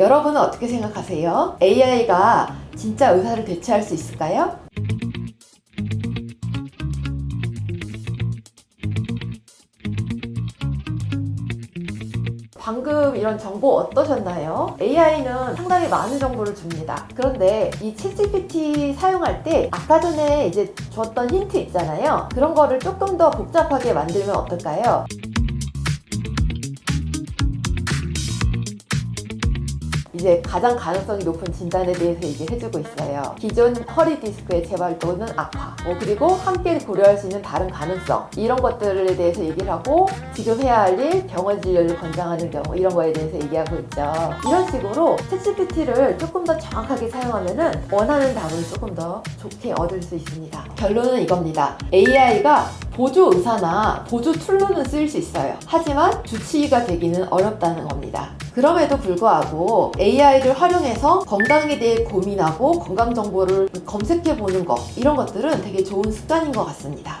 여러분은 어떻게 생각하세요? AI가 진짜 의사를 대체할 수 있을까요? 방금 이런 정보 어떠셨나요? AI는 상당히 많은 정보를 줍니다. 그런데 이 챗GPT 사용할 때 아까 전에 이제 줬던 힌트 있잖아요. 그런 거를 조금 더 복잡하게 만들면 어떨까요? 이제 가장 가능성이 높은 진단에 대해서 얘기해주고 있어요. 기존 허리 디스크의 재발 또는 악화, 뭐 그리고 함께 고려할 수 있는 다른 가능성 이런 것들에 대해서 얘기를 하고 지금 해야 할 일, 병원 진료를 권장하는 경우 이런 거에 대해서 얘기하고 있죠. 이런 식으로 챗GPT를 조금 더 정확하게 사용하면은 원하는 답을 조금 더 좋게 얻을 수 있습니다. 결론은 이겁니다. AI가 보조 의사나 보조 툴로는 쓰일 수 있어요. 하지만 주치의가 되기는 어렵다는 겁니다. 그럼에도 불구하고 AI를 활용해서 건강에 대해 고민하고 건강 정보를 검색해 보는 것 이런 것들은 되게 좋은 습관인 것 같습니다.